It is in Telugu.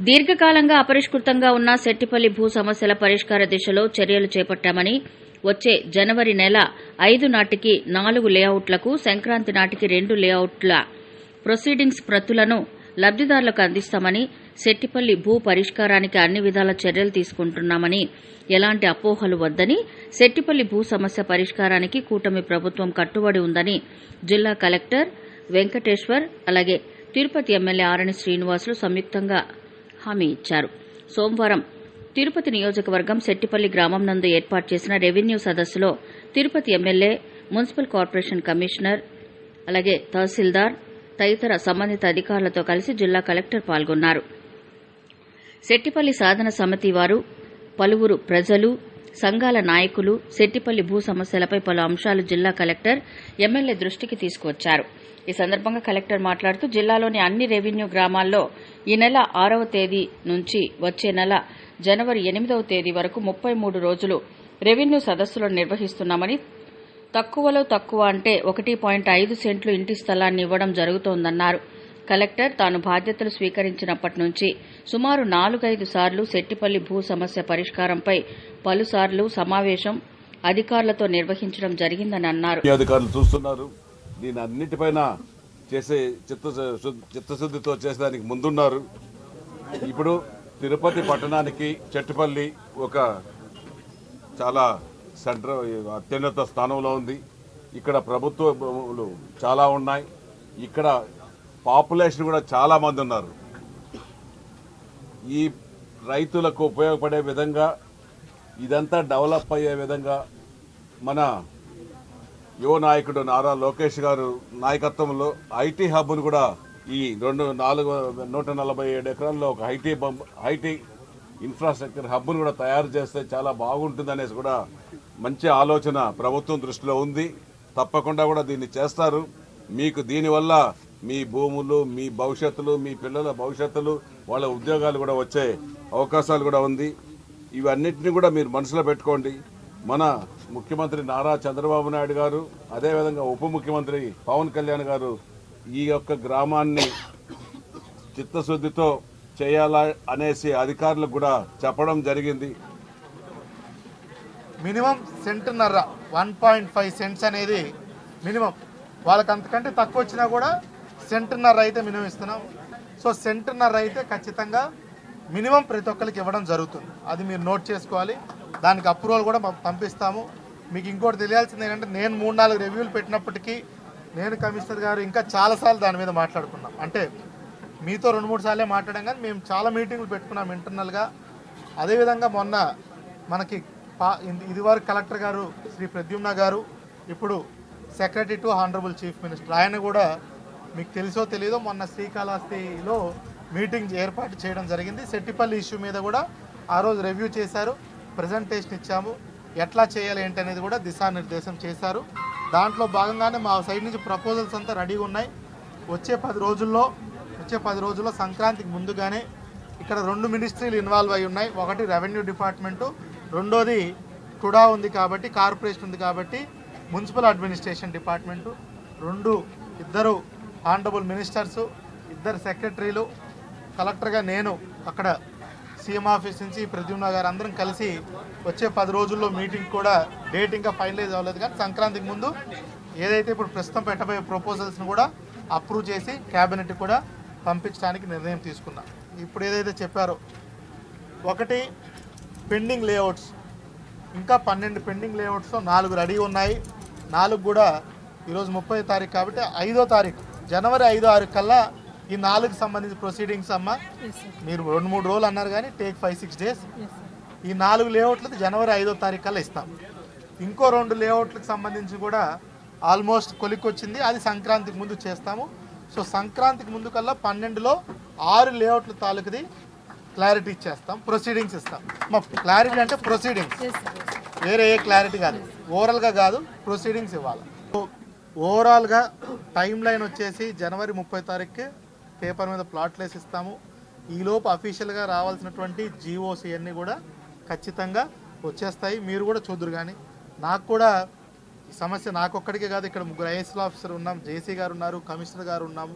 దీర్ఘకాలంగా అపరిష్కృతంగా ఉన్న సెట్టిపల్లి భూ సమస్యల పరిష్కార దిశలో చర్యలు చేపట్టామని వచ్చే జనవరి నెల ఐదు నాటికి నాలుగు లేఅవుట్లకు సంక్రాంతి నాటికి రెండు లేఅవుట్ల ప్రొసీడింగ్స్ ప్రతులను లబ్దిదారులకు అందిస్తామని సెట్టిపల్లి భూ పరిష్కారానికి అన్ని విధాల చర్యలు తీసుకుంటున్నామని ఎలాంటి అపోహలు వద్దని సెట్టిపల్లి భూ సమస్య పరిష్కారానికి కూటమి ప్రభుత్వం కట్టుబడి ఉందని జిల్లా కలెక్టర్ వెంకటేశ్వర్ అలాగే తిరుపతి ఎమ్మెల్యే ఆరణి శ్రీనివాసులు సంయుక్తంగా హామీ ఇచ్చారు. సోమవారం తిరుపతి నియోజకవర్గం శెట్టిపల్లి గ్రామం నందు ఏర్పాటు చేసిన రెవెన్యూ సదస్సులో Tirupati MLA municipal corporation commissioner అలాగే తహసీల్దార్ తదితర సంబంధిత అధికారులతో కలిసి జిల్లా కలెక్టర్ పాల్గొన్నారు. సెట్టిపల్లి సాధన సమితి వారు పలువురు ప్రజలు సంఘాల నాయకులు సెట్టిపల్లి భూ సమస్యలపై పలు అంశాలు జిల్లా కలెక్టర్ ఎమ్మెల్యే దృష్టికి తీసుకువచ్చారు. ఈ సందర్భంగా కలెక్టర్ మాట్లాడుతూ జిల్లాలోని అన్ని రెవెన్యూ గ్రామాల్లో ఈ నెల ఆరవ తేదీ నుంచి వచ్చే నెల జనవరి ఎనిమిదవ తేదీ వరకు ముప్పై మూడు రోజులు రెవెన్యూ సదస్సులను నిర్వహిస్తున్నామని తక్కువలో తక్కువ అంటే ఒకటి పాయింట్ ఐదు సెంట్లు ఇంటి స్థలాన్ని ఇవ్వడం జరుగుతోందన్నారు. కలెక్టర్ తాను బాధ్యతలు స్వీకరించినప్పటి నుంచి సుమారు నాలుగైదు సార్లు సెట్టిపల్లి భూ సమస్య పరిష్కారంపై పలుసార్లు సమావేశం అధికారులతో నిర్వహించడం జరిగిందని అన్నారు అధికారులు చూస్తున్నారు. దీని అన్నిటిపైన చేసే చిత్త చిత్తశుద్ధితో చేసేదానికి ముందున్నారు. ఇప్పుడు తిరుపతి పట్టణానికి చెట్టుపల్లి ఒక చాలా సెంటర్ అత్యున్నత స్థానంలో ఉంది. ఇక్కడ ప్రభుత్వాలు చాలా ఉన్నాయి. ఇక్కడ పాపులేషన్ కూడా చాలా మంది ఉన్నారు. ఈ రైతులకు ఉపయోగపడే విధంగా ఇదంతా డెవలప్ అయ్యే విధంగా మన యువ నాయకుడు నారా లోకేష్ గారు నాయకత్వంలో ఐటీ హబ్ను కూడా ఈ రెండు నాలుగు నూట నలభై ఏడు ఎకరాల్లో ఒక ఐటీ బంబ్ ఐటీ ఇన్ఫ్రాస్ట్రక్చర్ హబ్ను కూడా తయారు చేస్తే చాలా బాగుంటుంది అనేసి కూడా మంచి ఆలోచన ప్రభుత్వం దృష్టిలో ఉంది. తప్పకుండా కూడా దీన్ని చేస్తారు. మీకు దీనివల్ల మీ భూములు మీ భవిష్యత్తులు మీ పిల్లల భవిష్యత్తులు వాళ్ళ ఉద్యోగాలు కూడా వచ్చే అవకాశాలు కూడా ఉంది. ఇవన్నిటిని కూడా మీరు మనసులో పెట్టుకోండి. మన ముఖ్యమంత్రి నారా చంద్రబాబు నాయుడు గారు అదేవిధంగా ఉప ముఖ్యమంత్రి పవన్ కళ్యాణ్ గారు ఈ యొక్క గ్రామాన్ని చిత్తశుద్ధితో చేయాలా అనేసి అధికారులకు కూడా చెప్పడం జరిగింది. మినిమం సెంటున్నర వన్ పాయింట్ ఫైవ్ సెంట్స్ అనేది మినిమం. వాళ్ళకి అంతకంటే తక్కువ వచ్చినా కూడా సెంటున్నర అయితే మినిమం ఇస్తున్నాం. సో సెంటున్నర అయితే ఖచ్చితంగా మినిమం ప్రతి ఒక్కరికి ఇవ్వడం జరుగుతుంది. అది మీరు నోట్ చేసుకోవాలి. దానికి అప్రూవల్ కూడా పంపిస్తాము. మీకు ఇంకోటి తెలియాల్సింది ఏంటంటే నేను మూడు నాలుగు రివ్యూలు పెట్టినప్పటికీ నేను కమిషనర్ గారు ఇంకా చాలాసార్లు దాని మీద మాట్లాడుకున్నాం. అంటే మీతో రెండు మూడు సార్లే మాట్లాడాం కానీ మేము చాలా మీటింగ్లు పెట్టుకున్నాం ఇంటర్నల్గా. అదేవిధంగా మొన్న మనకి పా ఇది- ఇదివరకు కలెక్టర్ గారు శ్రీ ప్రద్యుమ్న గారు ఇప్పుడు secretary to honourable chief minister. ఆయన కూడా మీకు తెలుసో తెలియదో మొన్న శ్రీకాళహస్తిలో మీటింగ్ ఏర్పాటు చేయడం జరిగింది. సెట్టిపల్లి ఇష్యూ మీద కూడా ఆ రోజు రివ్యూ చేశారు. ప్రజెంటేషన్ ఇచ్చాము. ఎట్లా చేయాలి ఏంటి అనేది కూడా దిశానిర్దేశం చేశారు. దాంట్లో భాగంగానే మా సైడ్ నుంచి ప్రపోజల్స్ అంతా రెడీగా ఉన్నాయి. వచ్చే పది రోజుల్లో వచ్చే పది రోజుల్లో సంక్రాంతికి ముందుగానే ఇక్కడ రెండు మినిస్ట్రీలు ఇన్వాల్వ్ అయి ఉన్నాయి. ఒకటి రెవెన్యూ డిపార్ట్మెంటు రెండోది టుడా ఉంది కాబట్టి కార్పొరేషన్ ఉంది కాబట్టి మున్సిపల్ అడ్మినిస్ట్రేషన్ డిపార్ట్మెంటు రెండు ఇద్దరు ఆనరబుల్ మినిస్టర్సు ఇద్దరు సెక్రటరీలు కలెక్టర్గా నేను అక్కడ సీఎం ఆఫీస్ నుంచి ప్రద్యుమ్న గారు అందరం కలిసి వచ్చే పది రోజుల్లో మీటింగ్ కూడా డేట్ ఇంకా ఫైనలైజ్ అవ్వలేదు. కానీ సంక్రాంతికి ముందు ఏదైతే ఇప్పుడు ప్రస్తుతం పెట్టబోయే ప్రపోజల్స్ని కూడా అప్రూవ్ చేసి క్యాబినెట్ కూడా పంపించడానికి నిర్ణయం తీసుకున్నాం. ఇప్పుడు ఏదైతే చెప్పారో ఒకటి పెండింగ్ లేఅవుట్స్ ఇంకా పన్నెండు పెండింగ్ లేఅవుట్స్లో నాలుగు రెడీ ఉన్నాయి. నాలుగు కూడా ఈరోజు ముప్పై తారీఖు కాబట్టి ఐదో తారీఖు. జనవరి ఐదో ఆరు కల్లా ఈ నాలుగు సంబంధించి ప్రొసీడింగ్స్ అమ్మ. మీరు రెండు మూడు రోజులు అన్నారు కానీ టేక్ ఫైవ్ సిక్స్ డేస్ ఈ నాలుగు లేఅవుట్లకు జనవరి ఐదో తారీఖు కల్లా ఇస్తాం. ఇంకో రెండు లేఅవుట్లకు సంబంధించి కూడా ఆల్మోస్ట్ కొలిక్కొచ్చింది. అది సంక్రాంతికి ముందు చేస్తాము. సో సంక్రాంతికి ముందు కల్లా పన్నెండులో ఆరు లేఅవుట్ల తాలూకుది క్లారిటీ ఇచ్చేస్తాం. ప్రొసీడింగ్స్ ఇస్తాం. మా క్లారిటీ అంటే ప్రొసీడింగ్స్ వేరే ఏ క్లారిటీ కాదు. ఓవరాల్గా కాదు ప్రొసీడింగ్స్ ఇవ్వాలి. సో ఓవరాల్గా టైం లైన్ వచ్చేసి జనవరి ముప్పై తారీఖుకి పేపర్ మీద ప్లాట్లు వేసి ఇస్తాము. ఈలోపు అఫీషియల్గా రావాల్సినటువంటి జీవోస్ ఇవన్నీ కూడా ఖచ్చితంగా వచ్చేస్తాయి. మీరు కూడా చూద్దరు కానీ నాకు కూడా సమస్య నాకొక్కడికే కాదు. ఇక్కడ ముగ్గురు ఐఎస్ఎల్ ఆఫీసర్ ఉన్నాం. జేసీ గారు ఉన్నారు కమిషనర్ గారు ఉన్నాము.